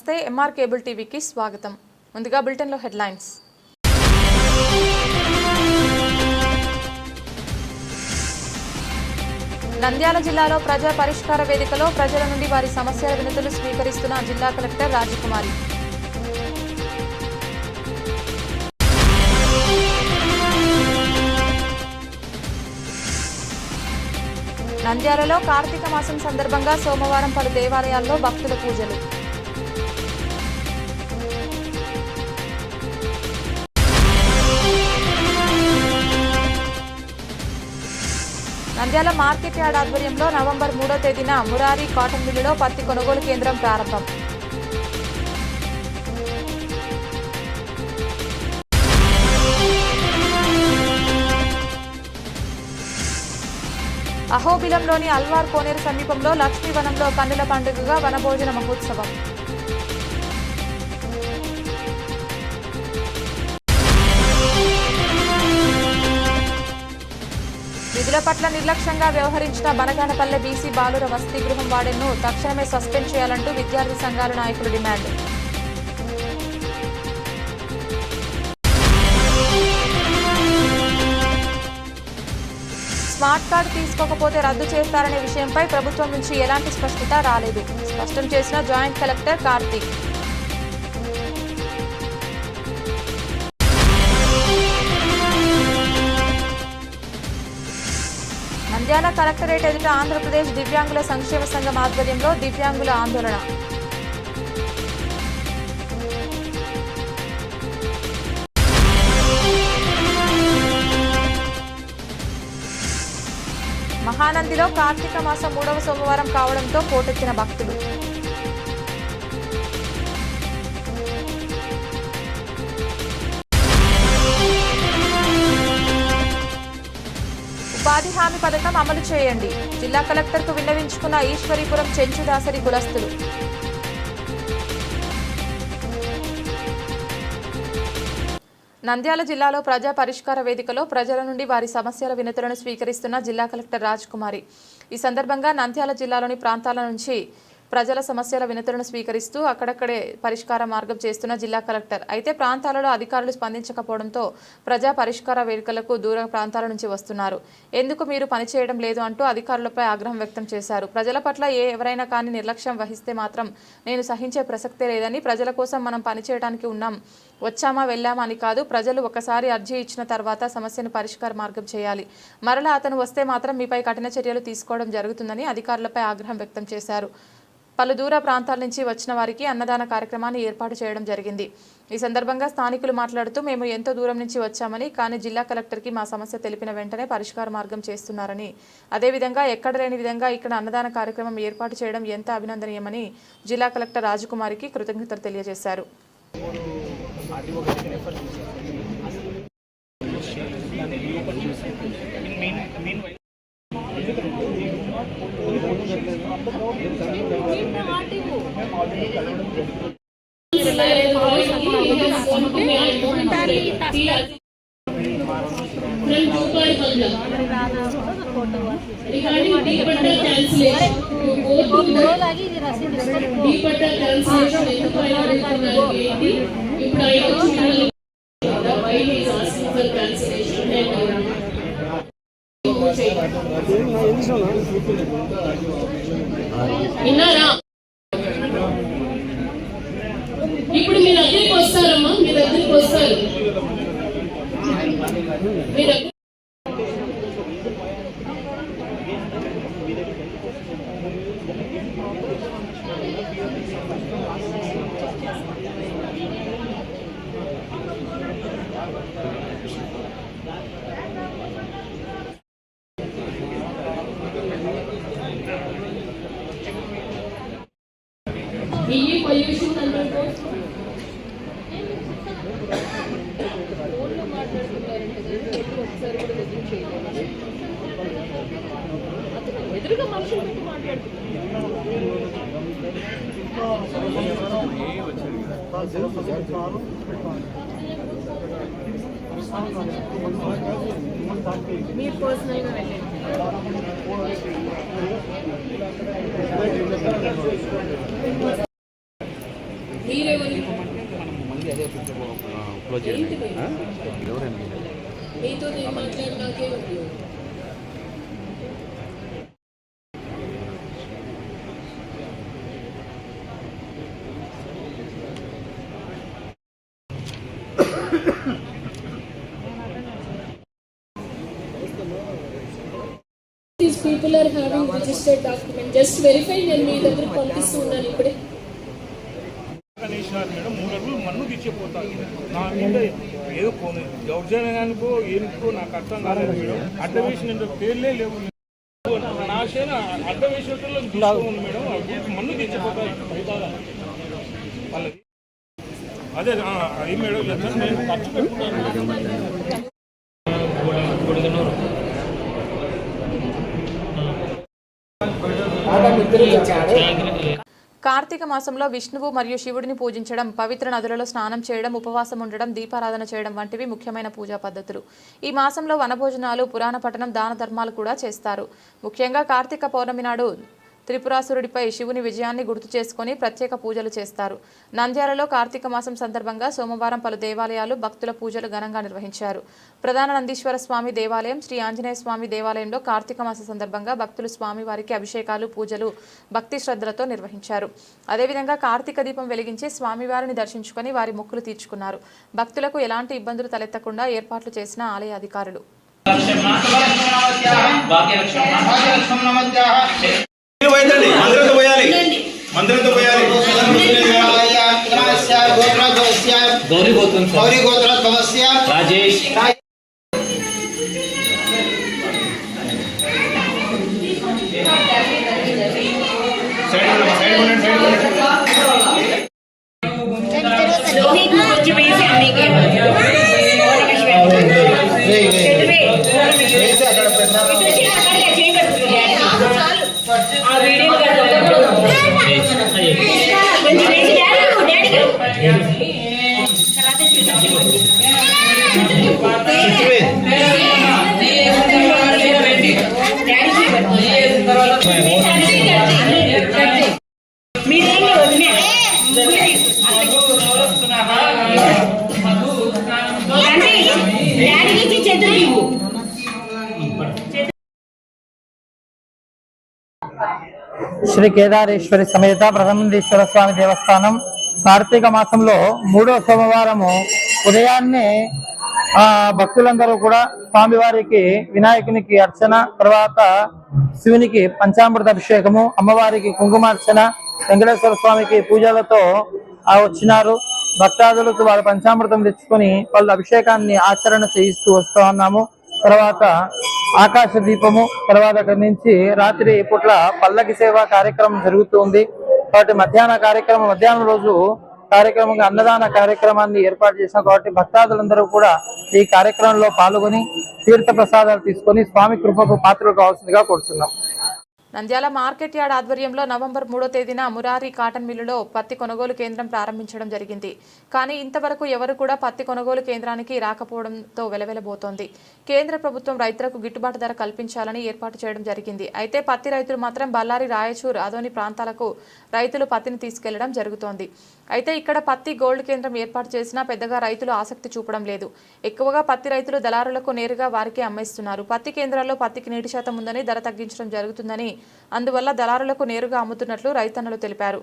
నమస్తే MR cable టీవీకి స్వాగతం. ముందుగా బులెటిన్లో హెడ్లైన్స్. నంద్యాల జిల్లాలో ప్రజా పరిష్కార వేదికలో ప్రజల నుండి వారి సమస్యల వినతులు స్వీకరిస్తున్న జిల్లా కలెక్టర్ రాజకుమారి. నంద్యాలలో కార్తీక మాసం సందర్భంగా సోమవారం పలు దేవాలయాల్లో భక్తుల పూజలు. నంద్యాల మార్కెట్ యార్డ్ ఆధ్వర్యంలో నవంబర్ మూడో తేదీన మురారి కాటన్ మిల్లులో పత్తి కొనుగోలు కేంద్రం ప్రారంభం. అహోబిలంలోని అల్వార్ కోనేరు సమీపంలో లక్ష్మీవనంలో కన్నుల పండుగగా వనభోజన మహోత్సవం. పట్ల నిర్లక్ష్యంగా వ్యవహరించిన బనగానపల్లె బీసీ బాలుర వసతి గృహం వార్డెన్ను తక్షణమే సస్పెండ్ చేయాలంటూ విద్యార్థి సంఘాల నాయకులు డిమాండ్. స్మార్ట్ కార్డు తీసుకోకపోతే రద్దు చేస్తారనే విషయంపై ప్రభుత్వం నుంచి ఎలాంటి స్పష్టత రాలేదు. స్పష్టం చేసిన joint collector Karthik. Nandyal collectorate ఎదుట ఆంధ్రప్రదేశ్ దివ్యాంగుల సంక్షేమ సంఘం ఆధ్వర్యంలో దివ్యాంగుల ఆందోళన. మహానందిలో కార్తీక మాసం మూడవ సోమవారం కావడంతో పోటెత్తిన భక్తులు. హామీ పథకం అమలు చేయండి. జిల్లా కలెక్టర్కు విన్నవించుకున్న ఈశ్వరీపురం చెంచుదాసరి కులస్తులు నంద్యాల జిల్లాలో ప్రజా పరిష్కార వేదికలో ప్రజల నుండి వారి సమస్యల వినతులను స్వీకరిస్తున్న జిల్లా కలెక్టర్ రాజ్కుమారి ఈ సందర్భంగా నంద్యాల జిల్లాలోని ప్రాంతాల నుంచి ప్రజల సమస్యల వినతులను స్వీకరిస్తూ అక్కడక్కడే పరిష్కార మార్గం చేస్తున్న జిల్లా కలెక్టర్. అయితే ప్రాంతాలలో అధికారులు స్పందించకపోవడంతో ప్రజా పరిష్కార వేడుకలకు దూర ప్రాంతాల నుంచి వస్తున్నారు. ఎందుకు మీరు పనిచేయడం లేదు అంటూ అధికారులపై ఆగ్రహం వ్యక్తం చేశారు. ప్రజల పట్ల ఏ ఎవరైనా కానీ నిర్లక్ష్యం వహిస్తే మాత్రం నేను సహించే ప్రసక్తే లేదని ప్రజల కోసం మనం పనిచేయడానికి ఉన్నాం వచ్చామా వెళ్ళామా అని కాదు ప్రజలు ఒకసారి అర్జీ ఇచ్చిన తర్వాత సమస్యను పరిష్కార మార్గం చేయాలి. మరలా అతను వస్తే మాత్రం మీపై కఠిన చర్యలు తీసుకోవడం జరుగుతుందని అధికారులపై ఆగ్రహం వ్యక్తం చేశారు. పలు దూర ప్రాంతాల నుంచి వచ్చిన వారికి అన్నదాన కార్యక్రమాన్ని ఏర్పాటు చేయడం జరిగింది. ఈ సందర్భంగా స్థానికులు మాట్లాడుతూ మేము ఎంతో దూరం నుంచి వచ్చామని కానీ జిల్లా కలెక్టర్కి మా సమస్య తెలిపిన వెంటనే పరిష్కార మార్గం చేస్తున్నారని. అదేవిధంగా ఎక్కడ లేని విధంగా ఇక్కడ అన్నదాన కార్యక్రమం ఏర్పాటు చేయడం ఎంత అభినందనీయమని జిల్లా కలెక్టర్ రాజకుమారికి కృతజ్ఞతలు తెలియజేశారు. ఆర్టీఓ గారికి regarding cancellation go to the cancellation ఎందుకు అడుగుతున్నారు ఏంటి ఇప్పుడు విన్నారా ఇప్పుడు మీ దగ్గరికి వస్తారమ్మా మీ దగ్గరికి వస్తారు మీ దగ్గర ఈ పొల్యూషన్ కంట్రోల్ కోర్స్ ఎదురుగా మనుషులు పెట్టి మాట్లాడుతున్నారు మీరు పర్సనల్గా వెళ్ళండి ఏంటి మీరు? మీతో నేను మాట్లాడి నాకే ఉపయోగం People are having registered document. Just verify నేను మీ దగ్గర పంపిస్తున్నాను ఇప్పుడే. మేడం మూడు మన్ను నా మీద ఏదో పోనీ. దౌర్జన్యానికో ఏనుకో నాకు అర్థం కాలేదు మేడం. అడ్డ వేసిన పేర్లే లేవు. నా అడ్డ మేడం. మన్ను వాళ్ళది అదే మేడం. ఖర్చు పెట్టుకున్నాను కార్తీక మాసంలో విష్ణువు మరియు శివుడిని పూజించడం పవిత్ర నదులలో స్నానం చేయడం ఉపవాసం ఉండడం దీపారాధన చేయడం వంటివి ముఖ్యమైన పూజా పద్ధతులు. ఈ మాసంలో వనభోజనాలు పురాణ పఠనం దాన ధర్మాలు కూడా చేస్తారు. ముఖ్యంగా కార్తీక పౌర్ణమి నాడు త్రిపురాసురుడిపై శివుని విజయాన్ని గుర్తు చేసుకొని ప్రత్యేక పూజలు చేస్తారు. నంద్యాలలో కార్తీక మాసం సందర్భంగా సోమవారం పలు దేవాలయాలు భక్తుల పూజలు ఘనంగా నిర్వహించారు. ప్రధాన నందీశ్వర స్వామి దేవాలయం శ్రీ ఆంజనేయ స్వామి దేవాలయంలో కార్తీక మాస సందర్భంగా భక్తులు స్వామివారికి అభిషేకాలు పూజలు భక్తి శ్రద్ధలతో నిర్వహించారు. అదేవిధంగా కార్తీక దీపం వెలిగించి స్వామివారిని దర్శించుకొని వారి మొక్కులు తీర్చుకున్నారు. భక్తులకు ఎలాంటి ఇబ్బందులు తలెత్తకుండా ఏర్పాట్లు చేసిన ఆలయ అధికారులు. పోయిందండి మందిరంతో పోయాలి. మందిరంతో పోయాలి. గౌరీ గోత్రం గౌరీ రాజేష్. వేసి అక్కడ శ్రీ కేదారేశ్వరి సమేత ప్రథమేశ్వర స్వామి దేవస్థానం కార్తీక మాసంలో మూడో సోమవారము ఉదయాన్నే ఆ భక్తులందరూ కూడా స్వామివారికి వినాయకునికి అర్చన తర్వాత శివునికి పంచామృత అభిషేకము అమ్మవారికి కుంకుమార్చన వెంకటేశ్వర స్వామికి పూజలతో ఆ వచ్చినారు. భక్తాదులకు వాళ్ళ పంచామృతం తెచ్చుకొని వాళ్ళ అభిషేకాన్ని ఆచరణ చేయిస్తూ వస్తూ ఉన్నాము. తర్వాత ఆకాశ దీపము తర్వాత అక్కడి నుంచి రాత్రి పూట్ల పల్లకి సేవ కార్యక్రమం జరుగుతుంది కాబట్టి మధ్యాహ్న కార్యక్రమం మధ్యాహ్నం రోజు కార్యక్రమంగా అన్నదాన కార్యక్రమాన్ని ఏర్పాటు చేశాం కాబట్టి భక్తాదులందరూ కూడా ఈ కార్యక్రమంలో పాల్గొని తీర్థ ప్రసాదాలు తీసుకొని స్వామి కృపకు పాత్రలు కావాల్సిందిగా కోరుతున్నాం నంద్యాల మార్కెట్ యార్డ్ ఆధ్వర్యంలో నవంబర్ మూడో తేదీన మురారి కాటన్ మిల్లులో పత్తి కొనుగోలు కేంద్రం ప్రారంభించడం జరిగింది. కానీ ఇంతవరకు ఎవరు కూడా పత్తి కొనుగోలు కేంద్రానికి రాకపోవడంతో వెలవెలబోతోంది. కేంద్ర ప్రభుత్వం రైతులకు గిట్టుబాటు ధర కల్పించాలని ఏర్పాటు చేయడం జరిగింది. అయితే పత్తి రైతులు మాత్రం బళ్ళారి రాయచూర్ అదోని ప్రాంతాలకు రైతులు పత్తిని తీసుకెళ్ళడం జరుగుతోంది. అయితే ఇక్కడ పత్తి గోల్డ్ కేంద్రం ఏర్పాటు చేసినా పెద్దగా రైతులు ఆసక్తి చూపడం లేదు. ఎక్కువగా పత్తి రైతులు దళారులకు నేరుగా వారికి అమ్మేస్తున్నారు. పత్తి కేంద్రాల్లో పత్తికి నీటి శాతం ఉందని ధర తగ్గించడం జరుగుతుందని అందువల్ల దళారులకు నేరుగా అమ్ముతున్నట్లు రైతన్నలు తెలిపారు.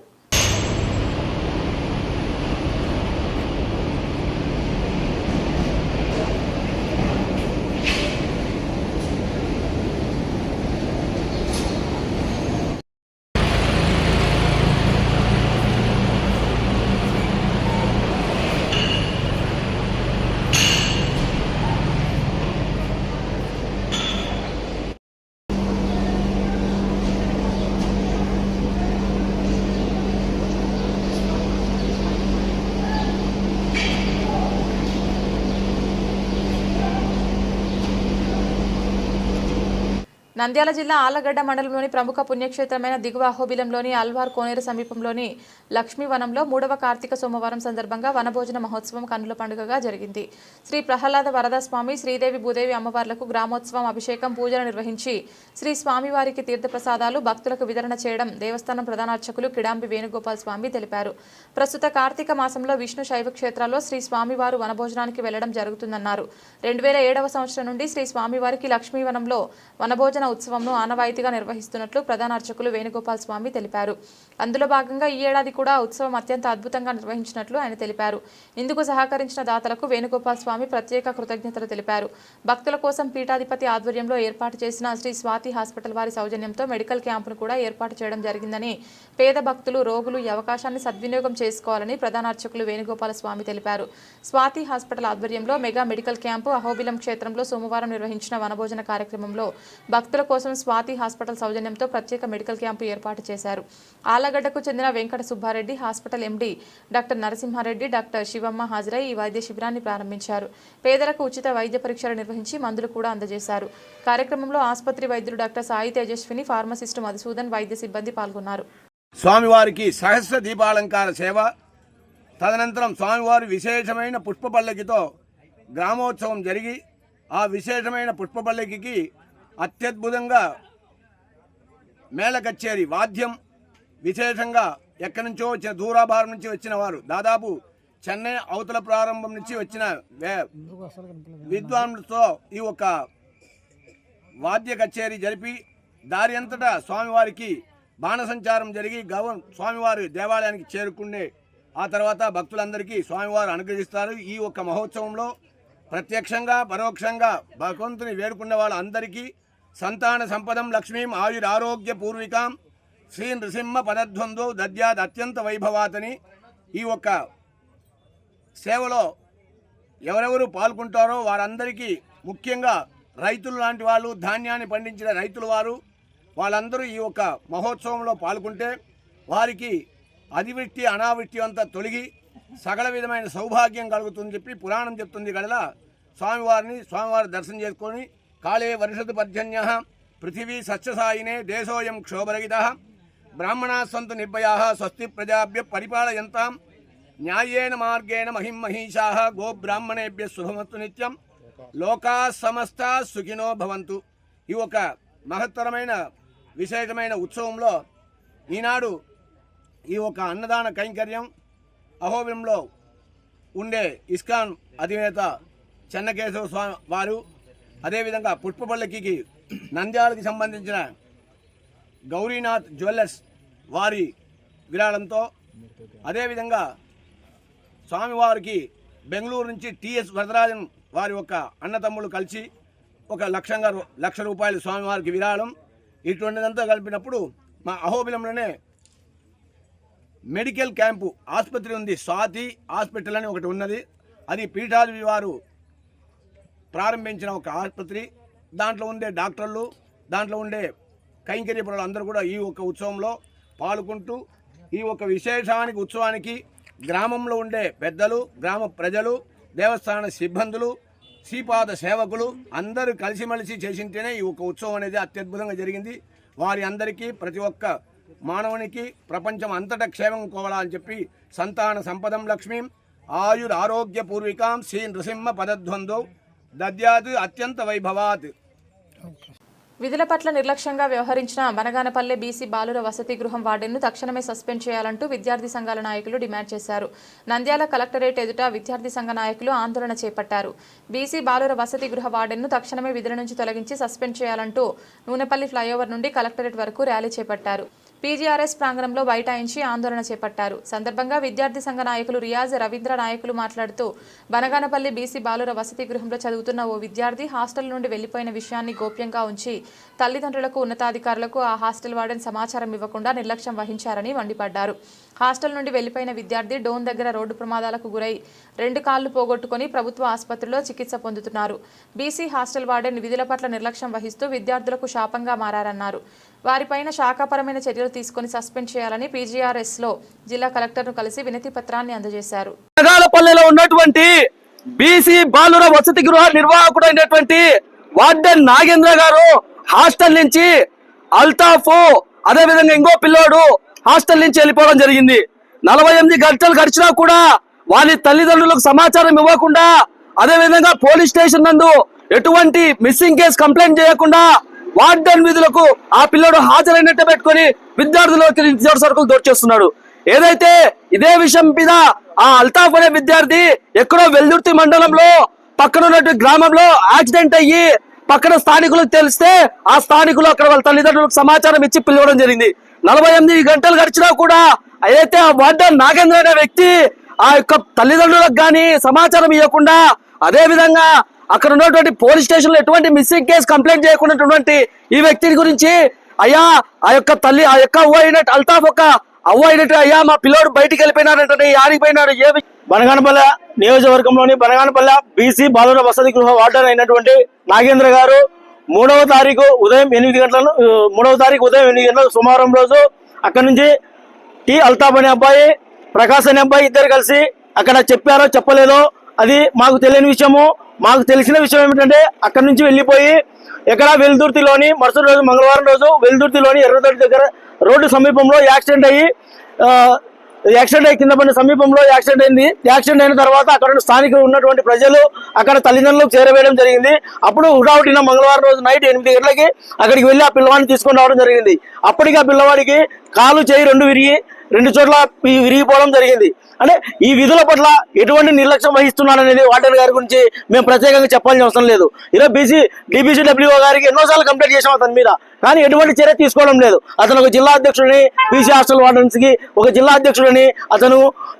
నంద్యాల జిల్లా ఆలగడ్డ మండలంలోని ప్రముఖ పుణ్యక్షేత్రమైన దిగువ అహోబిలంలోని అల్వార్ కోనేరు సమీపంలోని లక్ష్మీవనంలో మూడవ కార్తీక సోమవారం సందర్భంగా వనభోజన మహోత్సవం కన్నుల పండుగగా జరిగింది. శ్రీ ప్రహ్లాద వరద స్వామి శ్రీదేవి భూదేవి అమ్మవార్లకు గ్రామోత్సవం అభిషేకం పూజలు నిర్వహించి శ్రీ స్వామివారికి తీర్థప్రసాదాలు భక్తులకు వితరణ చేయడం దేవస్థానం ప్రధానార్చకులు కిడాంబి వేణుగోపాల్ స్వామి తెలిపారు. ప్రస్తుత కార్తీక మాసంలో విష్ణు శైవ క్షేత్రాల్లో శ్రీ స్వామివారు వనభోజనానికి వెళ్ళడం జరుగుతుందన్నారు. రెండు వేల ఏడవ సంవత్సరం నుండి శ్రీ స్వామివారికి లక్ష్మీవనంలో వనభోజన ఉత్సవంను ఆనవాయితీగా నిర్వహిస్తున్నట్లు ప్రధాన అర్చకులు వేణుగోపాల్ స్వామి తెలిపారు. అందులో భాగంగా ఈ ఏడాది కూడా ఉత్సవం అత్యంత అద్భుతంగా నిర్వహించినట్లు ఆయన తెలిపారు. ఇందుకు సహకరించిన దాతలకు వేణుగోపాల్ స్వామి ప్రత్యేక కృతజ్ఞతలు తెలిపారు. భక్తుల కోసం పీఠాధిపతి ఆధ్వర్యంలో ఏర్పాటు చేసిన శ్రీ స్వాతి హాస్పిటల్ వారి సౌజన్యంతో మెడికల్ క్యాంపును కూడా ఏర్పాటు చేయడం జరిగిందని పేద భక్తులు రోగులు ఈ అవకాశాన్ని సద్వినియోగం చేసుకోవాలని ప్రధాన అర్చకులు వేణుగోపాల స్వామి తెలిపారు. స్వాతి హాస్పిటల్ ఆధ్వర్యంలో మెగా మెడికల్ క్యాంపు అహోబిలం క్షేత్రంలో సోమవారం నిర్వహించిన వనభోజన కార్యక్రమంలో భక్తుల కోసం స్వాతి హాస్పిటల్ సౌజన్యంతో ప్రత్యేక మెడికల్ క్యాంపు ఏర్పాటు చేశారు. ఆలగడ్డకు చెందిన Venkata Subbareddy hospital MD doctor Narasimhareddy doctor Sivamma హాజరై ఈ వైద్య శిబిరాన్ని ప్రారంభించారు. పేదలకు ఉచిత వైద్య పరీక్షలు నిర్వహించి మందులు కూడా అందజేశారు. కార్యక్రమంలో ఆసుపత్రి వైద్యులు డాక్టర్ సాయి తేజస్విని ఫార్మసిస్టు మధుసూదన్ వైద్య సిబ్బంది పాల్గొన్నారు. స్వామివారికి సహస్ర దీపాలంకార సేవ తదనంతరం స్వామివారి విశేషమైన పుష్పపల్లకితో గ్రామోత్సవం జరిగి ఆ విశేషమైన పుష్పపల్లకికి అత్యద్భుతంగా మేళ వాద్యం విశేషంగా ఎక్కడి నుంచో వచ్చిన దూరాభారం నుంచి వచ్చిన వారు. దాదాపు చెన్నై అవతల ప్రారంభం నుంచి వచ్చిన విద్వాంసులతో ఈ ఒక వాద్య కచేరీ జరిపి దారి అంతటా స్వామివారికి బాణసంచారం జరిగి గవ స్వామివారి దేవాలయానికి చేరుకునే ఆ తర్వాత భక్తులందరికీ స్వామివారు అనుగ్రహిస్తారు. ఈ ఒక్క మహోత్సవంలో ప్రత్యక్షంగా పరోక్షంగా భగవంతుని వేడుకున్న వాళ్ళందరికీ సంతాన సంపదం లక్ష్మీం ఆయురారోగ్య పూర్వికాం శ్రీ నృసింహ పదధ్వందు దద్యాద్ అత్యంత వైభవాతని ఈ ఒక్క సేవలో ఎవరెవరు పాల్గొంటారో వారందరికీ ముఖ్యంగా రైతులు లాంటి వాళ్ళు ధాన్యాన్ని పండించిన రైతుల వారు వాళ్ళందరూ ఈ యొక్క మహోత్సవంలో పాల్గొంటే వారికి అతివృష్టి అనావృష్టి అంతా తొలగి సకల విధమైన సౌభాగ్యం కలుగుతుందని చెప్పి పురాణం చెప్తుంది కడలా స్వామివారిని స్వామివారి దర్శనం చేసుకొని కాళే వర్షదు పర్జన్య పృథివీ సస్యసాయినే దేశోయం క్షోభరగిత బ్రాహ్మణా సంతు నిర్భయా స్వస్తి ప్రజాభ్య పరిపాలయంతాం. న్యాయేన మార్గేణ మహిం మహిషా గోబ్రాహ్మణేభ్య శుభమస్తు నిత్యం. లోకా సమస్త సుఖినో భవంతు. ఈ ఒక మహత్తరమైన విశేషమైన ఉత్సవంలో ఈనాడు ఈ ఒక అన్నదాన కైంకర్యం అహోబిలంలో ఉండే ఇస్కాన్ అధినేత చెన్నకేశవ స్వామి వారు అదేవిధంగా పుష్పపల్లకి నంద్యాలకు సంబంధించిన గౌరీనాథ్ జ్యువెల్లర్స్ వారి విరాళంతో అదేవిధంగా స్వామివారికి బెంగళూరు నుంచి టిఎస్ వరదరాజన్ వారి యొక్క అన్నతమ్ములు కలిసి ఒక లక్షంగా లక్ష రూపాయలు స్వామివారికి విరాళం. ఇటువంటిదంతా కలిపినప్పుడు మా అహోబిలంలోనే మెడికల్ క్యాంపు ఆసుపత్రి ఉంది. స్వాతి హాస్పిటల్ అని ఒకటి ఉన్నది. అది పీఠాధిపతి వారు ప్రారంభించిన ఒక ఆసుపత్రి. దాంట్లో ఉండే డాక్టర్లు దాంట్లో ఉండే కైంకర్య అందరూ కూడా ఈ ఒక ఉత్సవంలో పాల్గొంటూ ఈ ఒక విశేషానికి ఉత్సవానికి గ్రామంలో ఉండే పెద్దలు గ్రామ ప్రజలు దేవస్థాన సిబ్బందులు శ్రీపాద సేవకులు అందరూ కలిసిమెలిసి చేసింటేనే ఈ ఒక ఉత్సవం అనేది అత్యద్భుతంగా జరిగింది. వారి అందరికీ ప్రతి ఒక్క మానవునికి ప్రపంచం అంతటా క్షేమం కోవాలని చెప్పి సంతాన సంపదం లక్ష్మీం ఆయుర్ ఆరోగ్య పూర్వికాం శ్రీ నృసింహ పదద్వందో దద్యాత్ అత్యంత వైభవాత్ విధుల పట్ల నిర్లక్ష్యంగా వ్యవహరించిన బనగానపల్లె బీసీ బాలుర వసతి గృహం వార్డెన్ను తక్షణమే సస్పెండ్ చేయాలంటూ విద్యార్థి సంఘాల నాయకులు డిమాండ్ చేశారు. నంద్యాల కలెక్టరేట్ ఎదుట విద్యార్థి సంఘ నాయకులు ఆందోళన చేపట్టారు. బీసీ బాలుర వసతి గృహ వార్డెన్ను తక్షణమే విధుల నుంచి తొలగించి సస్పెండ్ చేయాలంటూ నూనెపల్లి ఫ్లైఓవర్ నుండి కలెక్టరేట్ వరకు ర్యాలీ చేపట్టారు. పీజీఆర్ఎస్ ప్రాంగణంలో బైఠాయించి ఆందోళన చేపట్టారు. సందర్భంగా విద్యార్థి సంఘ నాయకులు రియాజ్ రవీంద్ర నాయకులు మాట్లాడుతూ బనగానపల్లి బీసీ బాలుర వసతి గృహంలో చదువుతున్న ఓ విద్యార్థి హాస్టల్ నుండి వెళ్ళిపోయిన విషయాన్ని గోప్యంగా ఉంచి తల్లిదండ్రులకు ఉన్నతాధికారులకు ఆ హాస్టల్ వార్డెన్ సమాచారం ఇవ్వకుండా నిర్లక్ష్యం వహించారని మండిపడ్డారు. హాస్టల్ నుండి వెళ్ళిపోయిన విద్యార్థి డోన్ దగ్గర రోడ్డు ప్రమాదాలకు గురై రెండు కాళ్ళు పోగొట్టుకుని ప్రభుత్వ ఆసుపత్రిలో చికిత్స పొందుతున్నారు. బీసీ హాస్టల్ వార్డెన్ విధుల పట్ల నిర్లక్ష్యం వహిస్తూ విద్యార్థులకు శాపంగా మారారన్నారు. వారిపైన శాఖాపరమైన చర్యలు తీసుకుని సస్పెండ్ చేయాలని పీజీఆర్ఎస్లో జిల్లా కలెక్టర్ను కలిసి వినతి పత్రాన్ని అందజేశారు. నగాలపల్లెలో ఉన్నటువంటి బీసీ బాలుర వసతి గృహ నిర్వాహకుడు అయినటువంటి వార్డెన్ నాగేంద్ర గారు హాస్టల్ నుంచి అల్తాఫ్ అదే విధంగా ఇంకో పిల్లోడు హాస్టల్ నుంచి వెళ్ళిపోవడం జరిగింది. నలభై ఎనిమిది గంటలు గడిచినా కూడా వారి తల్లిదండ్రులకు సమాచారం ఇవ్వకుండా అదే విధంగా పోలీస్ స్టేషన్ నందు ఎటువంటి మిస్సింగ్ కేసు కంప్లైంట్ చేయకుండా వార్డెన్ విధులకు ఆ పిల్లడు హాజరైనట్టు పెట్టుకొని విద్యార్థులకు నిత్యావసర సరుకులు దోచేస్తున్నాడు ఏదైతే ఇదే విషయం మీద ఆ అల్తాఫ్ అనే విద్యార్థి ఎక్కడో వెల్దుర్తి మండలంలో పక్కన ఉన్నటువంటి గ్రామంలో యాక్సిడెంట్ అయ్యి పక్కన స్థానికులకు తెలిస్తే ఆ స్థానికులు అక్కడ వాళ్ళ తల్లిదండ్రులకు సమాచారం ఇచ్చి పిలవడం జరిగింది. నలభై ఎనిమిది గంటలు గడిచినా కూడా అయితే ఆ వార్డెన్ నాగేంద్ర అనే వ్యక్తి ఆ యొక్క తల్లిదండ్రులకు గాని సమాచారం ఇవ్వకుండా అదే విధంగా అక్కడ ఉన్నటువంటి పోలీస్ స్టేషన్లో ఎటువంటి మిస్సింగ్ కేసు కంప్లైంట్ చేయకున్నటువంటి ఈ వ్యక్తి గురించి అయ్యా ఆ యొక్క తల్లి ఆ యొక్క అవ్వ అయినట్టు అల్తాఫ్ ఒక అవ్వ అయినట్టు అయ్యా మా పిల్లోడు బయటికి వెళ్ళిపోయినారంటే యాడికి పోయినాడు ఏ బనగానపల్లె నియోజకవర్గంలోని బనగానపల్లె బీసీ బాలుర వసతి గృహ వార్డర్ అయినటువంటి నాగేంద్ర గారు మూడవ తారీఖు ఉదయం ఎనిమిది గంటలను మూడవ తారీఖు ఉదయం ఎనిమిది గంటల సుమారం రోజు అక్కడి నుంచి టి. అల్తాఫ్ అనే అబ్బాయి ప్రకాశ్ అనే అబ్బాయి ఇద్దరు కలిసి అక్కడ చెప్పారో చెప్పలేదో అది మాకు తెలియని విషయము. మాకు తెలిసిన విషయం ఏమిటంటే అక్కడి నుంచి వెళ్ళిపోయి ఎక్కడ వెల్దుర్తిలోని మరుసటి రోజు మంగళవారం రోజు వెల్దుర్తిలోని ఎర్రదొడ్డి దగ్గర రోడ్డు సమీపంలో యాక్సిడెంట్ అయ్యి యాక్సిడెంట్ అయ్యి కింద పడిన సమీపంలో యాక్సిడెంట్ అయింది. యాక్సిడెంట్ అయిన తర్వాత అక్కడ స్థానిక స్థానికులు ఉన్నటువంటి ప్రజలు అక్కడ తల్లిదండ్రులకు చేరవేయడం జరిగింది. అప్పుడు హుటాహుటిన మంగళవారం రోజు నైట్ ఎనిమిది గంటలకి అక్కడికి వెళ్ళి ఆ పిల్లవాడిని తీసుకొని రావడం జరిగింది. అప్పటికి ఆ పిల్లవాడికి కాలు చేయి రెండు విరిగి రెండు చోట్ల విరిగిపోవడం జరిగింది. అంటే ఈ విధుల పట్ల ఎటువంటి నిర్లక్ష్యం వహిస్తున్నారనేది వాటర్ గారి గురించి మేము ప్రత్యేకంగా చెప్పాల్సిన అవసరం లేదు. ఈరోజు బీసీ డిబిసి డబ్ల్యూఓ గారికి ఎన్నోసార్లు కంప్లైంట్ చేసాం అతని మీద. కానీ ఎటువంటి చర్య తీసుకోవడం లేదు. అతను ఒక జిల్లా అధ్యక్షుడిని బీసీ హాస్టల్ వార్డెన్స్కి ఒక జిల్లా అధ్యక్షుడిని అతను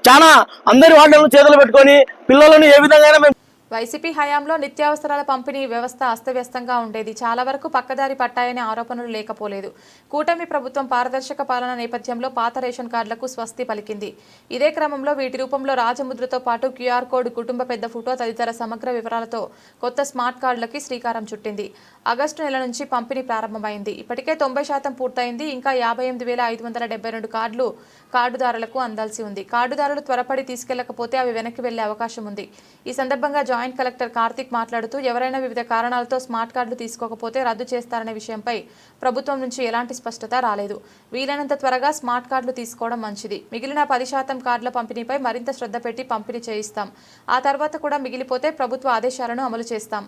చాలా అందరి వార్డెన్లు చేతులు పెట్టుకొని పిల్లలను ఏ విధంగా మేము వైసీపీ హయాంలో నిత్యావసరాల పంపిణీ వ్యవస్థ అస్తవ్యస్తంగా ఉండేది. చాలా వరకు పక్కదారి పట్టాయనే ఆరోపణలు లేకపోలేదు. కూటమి ప్రభుత్వం పారదర్శక పాలన నేపథ్యంలో పాత రేషన్ కార్డులకు స్వస్తి పలికింది. ఇదే క్రమంలో వీటి రూపంలో రాజముద్రతో పాటు క్యూఆర్ కోడ్ కుటుంబ పెద్ద ఫోటో తదితర సమగ్ర వివరాలతో కొత్త స్మార్ట్ కార్డులకి శ్రీకారం చుట్టింది. ఆగస్టు నెల నుంచి పంపిణీ ప్రారంభమైంది. ఇప్పటికే తొంభై శాతం పూర్తయింది. ఇంకా యాభై ఎనిమిది వేల ఐదు వందల డెబ్బై రెండు కార్డులు కార్డుదారులకు అందాల్సి ఉంది. కార్డుదారులు త్వరపడి తీసుకెళ్ళకపోతే అవి వెనక్కి వెళ్ళే అవకాశం ఉంది. ఈ సందర్భంగా జాయింట్ కలెక్టర్ కార్తిక్ మాట్లాడుతూ ఎవరైనా వివిధ కారణాలతో స్మార్ట్ కార్డులు తీసుకోకపోతే రద్దు చేస్తారనే విషయంపై ప్రభుత్వం నుంచి ఎలాంటి స్పష్టత రాలేదు. వీలైనంత త్వరగా స్మార్ట్ కార్డులు తీసుకోవడం మంచిది. మిగిలిన పది శాతం కార్డుల పంపిణీపై మరింత శ్రద్ధ పెట్టి పంపిణీ చేయిస్తాం. ఆ తర్వాత కూడా మిగిలిపోతే ప్రభుత్వ ఆదేశాలను అమలు చేస్తాం.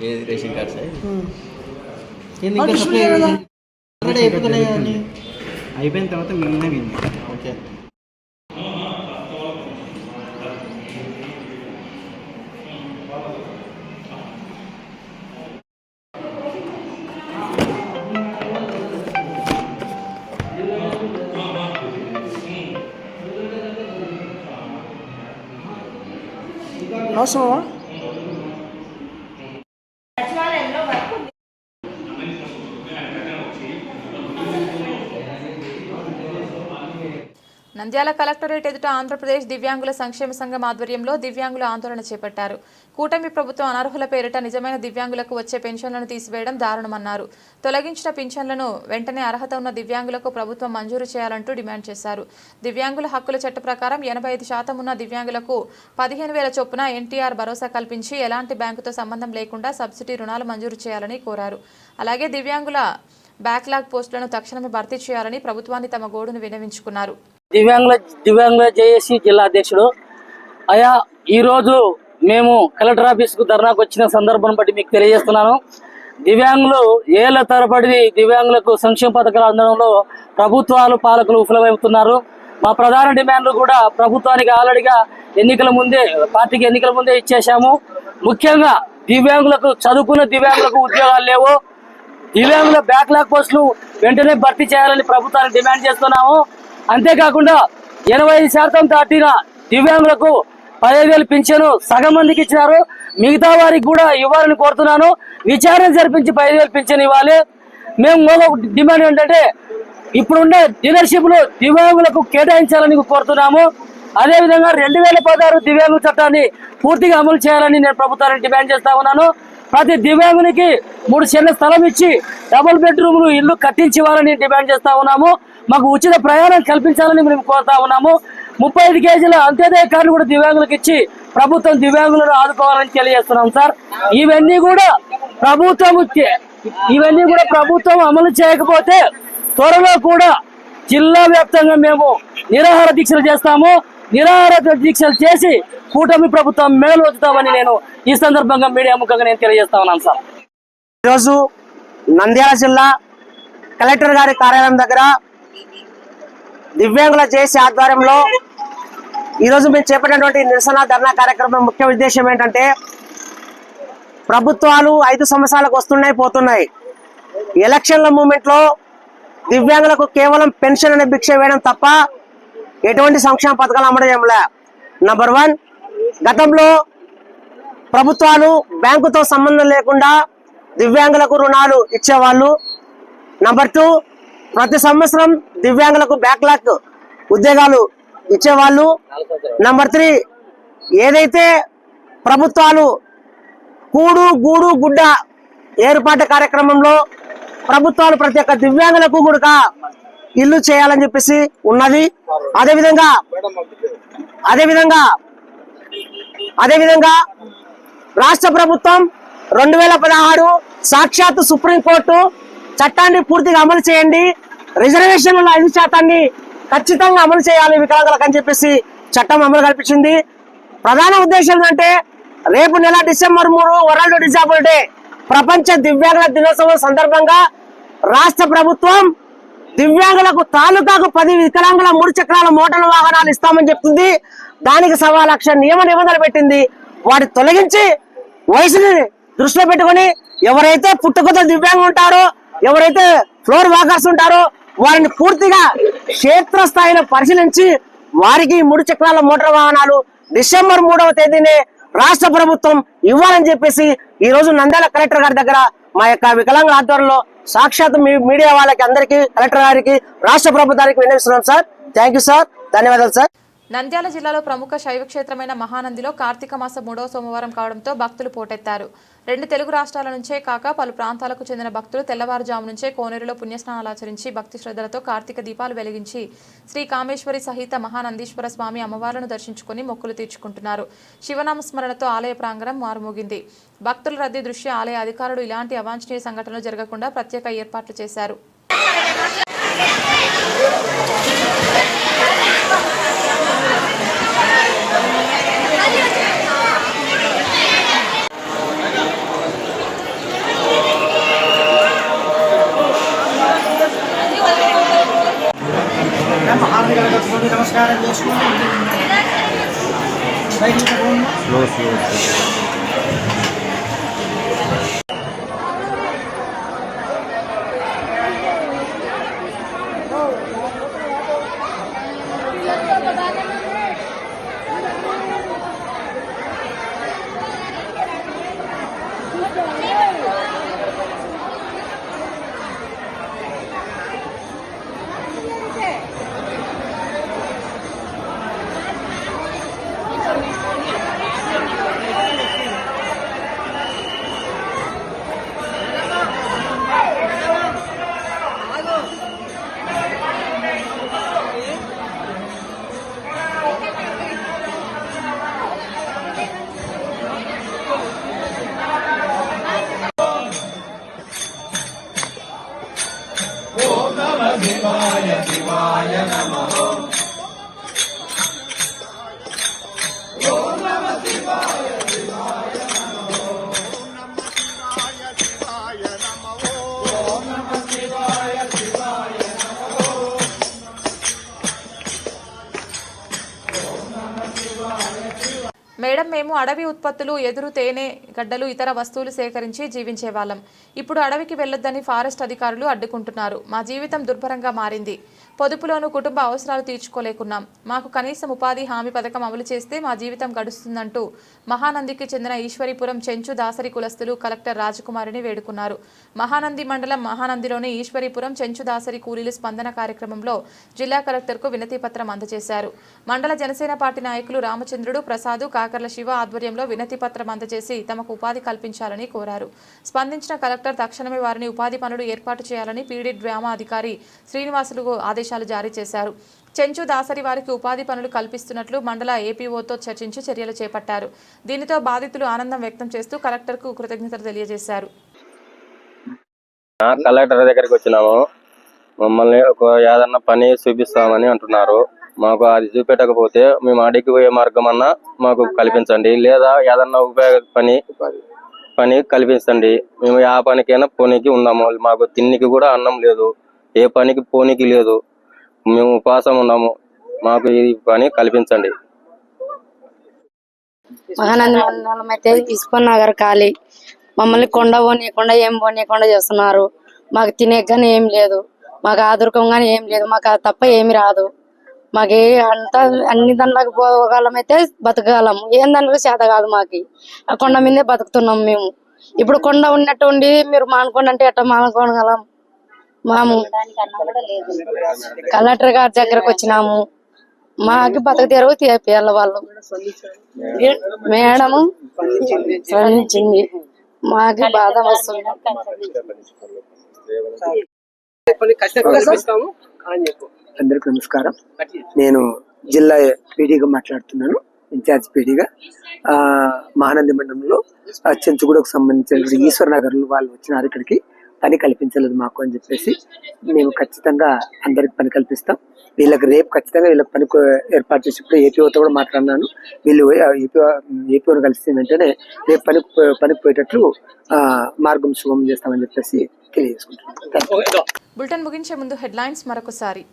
ఏది రేషన్ కార్డ్ సార్ అయిపోయిన తర్వాత మిగిలినవి ఓకే అవసరమా నంద్యాల కలెక్టరేట్ ఎదుట ఆంధ్రప్రదేశ్ దివ్యాంగుల సంక్షేమ సంఘం ఆధ్వర్యంలో దివ్యాంగుల ఆందోళన చేపట్టారు. కూటమి ప్రభుత్వం అనర్హుల పేరిట నిజమైన దివ్యాంగులకు వచ్చే పెన్షన్లను తీసివేయడం దారుణమన్నారు. తొలగించిన పింఛన్లను వెంటనే అర్హత ఉన్న దివ్యాంగులకు ప్రభుత్వం మంజూరు చేయాలంటూ డిమాండ్ చేశారు. దివ్యాంగుల హక్కుల చట్ట ప్రకారం ఎనభై ఐదు శాతం ఉన్న దివ్యాంగులకు పదిహేను వేల చొప్పున ఎన్టీఆర్ భరోసా కల్పించి ఎలాంటి బ్యాంకుతో సంబంధం లేకుండా సబ్సిడీ రుణాలు మంజూరు చేయాలని కోరారు. అలాగే దివ్యాంగుల బ్యాక్లాగ్ పోస్టులను తక్షణమే భర్తీ చేయాలని ప్రభుత్వాన్ని తమ గోడును వినవించుకున్నారు. దివ్యాంగుల దివ్యాంగుల జేఏసీ జిల్లా అధ్యక్షుడు. అయా ఈరోజు మేము కలెక్టర్ ఆఫీస్కు ధర్నాకు వచ్చిన సందర్భం బట్టి మీకు తెలియజేస్తున్నాను. దివ్యాంగులు ఏళ్ళ తరబడి దివ్యాంగులకు సంక్షేమ పథకాలు అందడంలో ప్రభుత్వాలు పాలకులు విఫలమవుతున్నారు. మా ప్రధాన డిమాండ్లు కూడా ప్రభుత్వానికి ఆల్రెడీగా ఎన్నికల ముందే పార్టీకి ఎన్నికల ముందే ఇచ్చేశాము. ముఖ్యంగా దివ్యాంగులకు చదువుకున్న దివ్యాంగులకు ఉద్యోగాలు లేవు. దివ్యాంగుల బ్యాక్లాగ్ పోస్టులు వెంటనే భర్తీ చేయాలని ప్రభుత్వాన్ని డిమాండ్ చేస్తున్నాము. అంతేకాకుండా ఎనభై ఐదు శాతం దాటిన దివ్యాంగులకు పదిహేను వేలు పింఛను సగం మందికి ఇచ్చినారు. మిగతా వారికి కూడా ఇవ్వాలని కోరుతున్నాను. విచారణ జరిపించి పదిహేను వేలు పింఛను ఇవ్వాలి. మేము మూల డిమాండ్ ఏంటంటే ఇప్పుడుండే డీలర్షిప్లు దివ్యాంగులకు కేటాయించాలని కోరుతున్నాము. అదేవిధంగా రెండు వేల పదహారు దివ్యాంగుల చట్టాన్ని పూర్తిగా అమలు చేయాలని నేను ప్రభుత్వాన్ని డిమాండ్ చేస్తా ఉన్నాను. ప్రతి దివ్యాంగునికి మూడు చిన్న స్థలం ఇచ్చి డబుల్ బెడ్రూమ్లు ఇల్లు కట్టించి డిమాండ్ చేస్తా ఉన్నాము. మాకు ఉచిత ప్రయాణం కల్పించాలని మేము కోరుతా ఉన్నాము. ముప్పై ఐదు కేజీల అంత్యోదయ కార్డు కూడా దివ్యాంగులకు ఇచ్చి ప్రభుత్వం దివ్యాంగులను ఆదుకోవాలని తెలియజేస్తున్నాం సార్. ఇవన్నీ కూడా ప్రభుత్వం చే- ఇవన్నీ కూడా ప్రభుత్వం అమలు చేయకపోతే త్వరలో కూడా జిల్లా వ్యాప్తంగా మేము నిరాహార దీక్షలు చేస్తాము. నిరాహార దీక్షలు చేసి కూటమి ప్రభుత్వం మెడలు వచ్చుతామని నేను ఈ సందర్భంగా మీడియా ముఖంగా నేను తెలియజేస్తా ఉన్నాను సార్. ఈరోజు నంద్యాల జిల్లా కలెక్టర్ గారి కార్యాలయం దగ్గర దివ్యాంగుల జేసీ ఆధ్వర్యంలో ఈరోజు మేము చేపట్టినటువంటి నిరసన ధర్నా కార్యక్రమం ముఖ్య ఉద్దేశం ఏంటంటే ప్రభుత్వాలు ఐదు సంవత్సరాలకు వస్తున్నాయి పోతున్నాయి. ఎలక్షన్ల మూమెంట్లో దివ్యాంగులకు కేవలం పెన్షన్ అనే భిక్ష వేయడం తప్ప ఎటువంటి సంక్షేమ పథకాలు అమలు చేయలే నంబర్ వన్ గతంలో ప్రభుత్వాలు బ్యాంకుతో సంబంధం లేకుండా దివ్యాంగులకు రుణాలు ఇచ్చేవాళ్ళు. నంబర్ టూ ప్రతి సంవత్సరం దివ్యాంగులకు బ్యాక్లాక్ ఉద్యోగాలు ఇచ్చేవాళ్ళు. నంబర్ త్రీ ఏదైతే ప్రభుత్వాలు కూడు గూడు గుడ్డ ఏర్పాటు కార్యక్రమంలో ప్రభుత్వాలు ప్రతి ఒక్క దివ్యాంగులకు కూడా ఇల్లు చేయాలని చెప్పేసి ఉన్నది. అదేవిధంగా అదేవిధంగా అదేవిధంగా రాష్ట్ర ప్రభుత్వం రెండు వేల పదహారు సాక్షాత్ సుప్రీంకోర్టు చట్టాన్ని పూర్తిగా అమలు చేయండి. రిజర్వేషన్ల ఐదు శాతాన్ని ఖచ్చితంగా అమలు చేయాలి వికలాంగులకు అని చెప్పేసి చట్టం అమలు కల్పించింది. ప్రధాన ఉద్దేశం ఏంటంటే రేపు నెల డిసెంబర్ మూడు వరల్డ్ డిజాబుల్ డే ప్రపంచ దివ్యాంగుల దినోత్సవం సందర్భంగా రాష్ట్ర ప్రభుత్వం దివ్యాంగులకు తాలూకాకు పది వికలాంగుల మూడు చక్రాల మోటార్ వాహనాలు ఇస్తామని చెప్తుంది. దానికి సవా లక్ష నియమ నిబంధనలు పెట్టింది. వాటి తొలగించి వయసుని దృష్టిలో పెట్టుకొని ఎవరైతే పుట్టుకతో దివ్యాంగం ఉంటారో ఎవరైతే ఫ్లోర్ వాకర్స్ ఉంటారో వారిని పూర్తిగా క్షేత్రస్థాయిలో పరిశీలించి వారికి మూడు చక్రాల మోటార్ వాహనాలు డిసెంబర్ మూడవ తేదీనే రాష్ట్ర ప్రభుత్వం ఇవ్వాలని చెప్పేసి ఈ రోజు నంద్యాల కలెక్టర్ గారి దగ్గర మా యొక్క వికలాంగుల ఆధ్వర్యంలో సాక్షాత్ మీ మీడియా వాళ్ళకి అందరికీ కలెక్టర్ గారికి రాష్ట్ర ప్రభుత్వానికి విన్నవిస్తున్నాం సార్. Thank you sir. ధన్యవాదాలు సార్. నంద్యాల జిల్లాలో ప్రముఖ శైవ క్షేత్రమైన మహానందిలో కార్తీక మాస మూడవ సోమవారం కావడంతో భక్తులు పోటెత్తారు. రెండు తెలుగు రాష్ట్రాల నుంచే కాక పలు ప్రాంతాలకు చెందిన భక్తులు తెల్లవారుజాము నుంచే కోనేరులో పుణ్యస్నానాలు ఆచరించి భక్తి శ్రద్ధలతో కార్తీక దీపాలు వెలిగించి శ్రీ కామేశ్వరి సహిత మహానందీశ్వర స్వామి అమ్మవార్లను దర్శించుకుని మొక్కులు తీర్చుకుంటున్నారు. శివనామ స్మరణతో ఆలయ ప్రాంగణం మారుమోగింది. భక్తుల రద్దీ దృష్ట్యా ఆలయ అధికారులు ఇలాంటి అవాంఛనీయ సంఘటనలు జరగకుండా ప్రత్యేక ఏర్పాట్లు చేశారు. Close, close. నమస్కారం చేసుకోండి మేడం మేము అడవి ఉత్పత్తులు ఎదురు తేనె గడ్డలు ఇతర వస్తువులు సేకరించి జీవించేవాళ్ళం. ఇప్పుడు అడవికి వెళ్ళొద్దని ఫారెస్ట్ అధికారులు అడ్డుకుంటున్నారు. మా జీవితం దుర్భరంగా మారింది. పొదుపులోను కుటుంబ అవసరాలు తీర్చుకోలేకున్నాం. మాకు కనీసం ఉపాధి హామీ పథకం అమలు చేస్తే మా జీవితం గడుస్తుందంటూ మహానందికి చెందిన ఈశ్వరీపురం చెంచు దాసరి కులస్తులు కలెక్టర్ రాజకుమారిని వేడుకున్నారు. మహానంది మండలం మహానందిలోని ఈశ్వరీపురం చెంచు దాసరి కూలీలు స్పందన కార్యక్రమంలో జిల్లా కలెక్టర్కు వినతిపత్రం అందజేశారు. మండల జనసేన పార్టీ నాయకులు రామచంద్రుడు ప్రసాదు కాకర్ల శివ ఆధ్వర్యంలో వినతిపత్రం అందజేసి తమ తమకు ఉపాధి కల్పించాలని కోరారు. స్పందించిన కలెక్టర్ తక్షణమే వారిని ఉపాధి పనులు ఏర్పాటు చేయాలని పీడీ డ్రామా అధికారి శ్రీనివాసులు ఆదేశాలు జారీ చేశారు. చెంచు దాసరి వారికి ఉపాధి పనులు కల్పిస్తున్నట్లు మండల ఏపీఓతో చర్చించి చర్యలు చేపట్టారు. దీనితో బాధితులు ఆనందం వ్యక్తం చేస్తూ కలెక్టర్కు కృతజ్ఞతలు తెలియజేశారు. కలెక్టర్ దగ్గరికి వచ్చినాము. మమ్మల్ని ఒక ఏదన్నా పని చూపిస్తామని అంటున్నారు. మాకు అది చూపెట్టకపోతే మేము అడిగి పోయే మార్గం అన్నా మాకు కల్పించండి. లేదా ఏదన్నా ఉపయోగ పని పని కల్పించండి. మేము ఆ పనికైనా పోనీకి ఉన్నాము. మాకు తిన్నికి కూడా అన్నం లేదు. ఏ పనికి పోనీకి లేదు. మేము ఉపాసం ఉన్నాము. మాకు ఈ పని కల్పించండి. మహానంది అయితే నగర్ ఖాళీ. మమ్మల్ని కొండ పోనీయకుండా ఏం పోనీయకుండా చేస్తున్నారు. మాకు తినే కానీ ఏం లేదు. మాకు ఆదుర్కం కానీ ఏం లేదు. మాకు తప్ప ఏమి రాదు. మాకే అంతా అన్ని దాంట్లోకి పోగలం అయితే బతకగలం. ఏం దానికి చేత కాదు మాకి. ఆ కొండ మీదే బతుకుతున్నాం మేము. ఇప్పుడు కొండ ఉన్నట్టు ఉండి మీరు మానుకోండి అంటే ఎట్లా మానుకోగలం? మాము. కలెక్టర్ గారి దగ్గరకు వచ్చినాము. మాకి బతక తెరువు తీపియాల వాళ్ళు. మేడము స్పందించింది. మాకి బాధ వస్తుంది. అందరికి నమస్కారం. నేను జిల్లా పీడీగా మాట్లాడుతున్నాను ఇన్ఛార్జ్ పీడీగా. ఆ, మహానంది మండలంలో చెంచుగూడకు సంబంధించిన ఈశ్వర్ నగర్ వాళ్ళు వచ్చినారు ఇక్కడికి. పని కల్పించలేదు మాకు అని చెప్పేసి మేము ఖచ్చితంగా అందరికి పని కల్పిస్తాం. వీళ్ళకి రేపు ఖచ్చితంగా వీళ్ళకి పని ఏర్పాటు చేసినప్పుడు ఏపీఓతో కూడా మాట్లాడినాను. వీళ్ళు ఏపీ ఏపీఓని కలిసి వెంటనే రేపు పని పనికి పోయేటట్లు ఆ, మార్గం సుగమం చేస్తామని చెప్పేసి తెలియజేసుకుంటున్నాను. బులెటిన్ ముగించే ముందు హెడ్లైన్స్ మరొకసారి.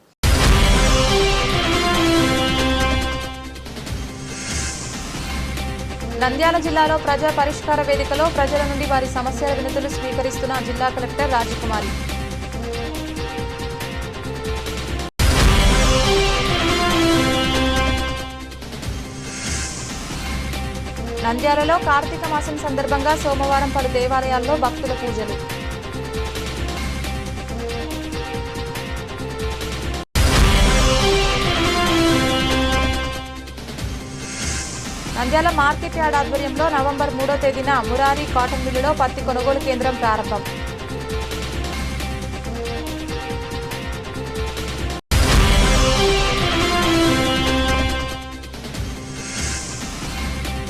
నంద్యాల జిల్లాలో ప్రజా పరిష్కార వేదికలో ప్రజల నుండి వారి సమస్యల వినతులు స్వీకరిస్తున్న జిల్లా కలెక్టర్ రాజకుమారి. నంద్యాలలో కార్తీక మాసం సందర్భంగా సోమవారం పలు దేవాలయాల్లో భక్తుల పూజలు. నంద్యాల మార్కెట్ యార్డ్ ఆధ్వర్యంలో నవంబర్ మూడో తేదీన మురారి కాటన్ మిల్లులో పత్తి కొనుగోలు కేంద్రం ప్రారంభం.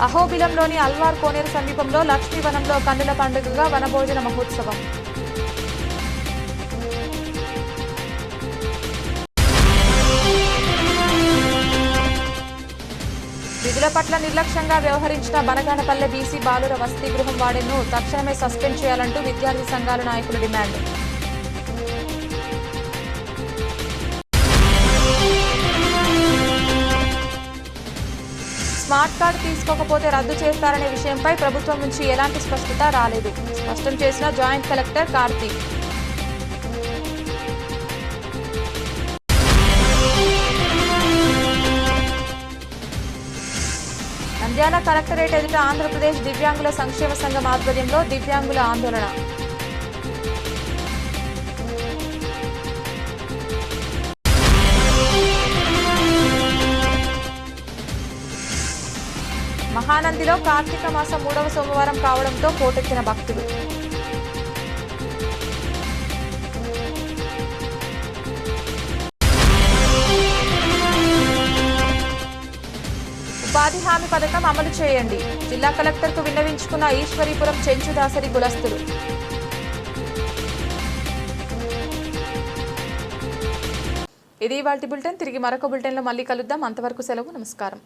అహోబిలంలోని అల్వార్ కోనేరు సమీపంలో లక్ష్మీవనంలో కన్నుల పండుగగా వనభోజన మహోత్సవం. విధుల పట్ల నిర్లక్ష్యంగా వ్యవహరించిన బనగానపల్లె బీసీ బాలుర వసతి గృహం వాడిను తక్షణమే సస్పెండ్ చేయాలంటూ విద్యార్థి సంఘాల నాయకులు డిమాండ్. స్మార్ట్ కార్డు తీసుకోకపోతే రద్దు చేస్తారనే విషయంపై ప్రభుత్వం నుంచి ఎలాంటి స్పష్టత రాలేదు. స్పష్టం చేసిన joint collector Karthik. Nandyal collectorate ఎదుట ఆంధ్రప్రదేశ్ దివ్యాంగుల సంక్షేమ సంఘం ఆధ్వర్యంలో దివ్యాంగుల ఆందోళన. మహానందిలో కార్తీక మాసం మూడవ సోమవారం కావడంతో పోటెత్తిన భక్తులు. హామీ పథకం అమలు చేయండి. జిల్లా కలెక్టర్కు విన్నవించుకున్న ఈశ్వరీపురం చెంచుదాసరి కులస్తులు ఇది ఇవాళ బులెటిన్. తిరిగి మరొక బులెటిన్లో మళ్ళీ కలుద్దాం. అంతవరకు సెలవు. నమస్కారం.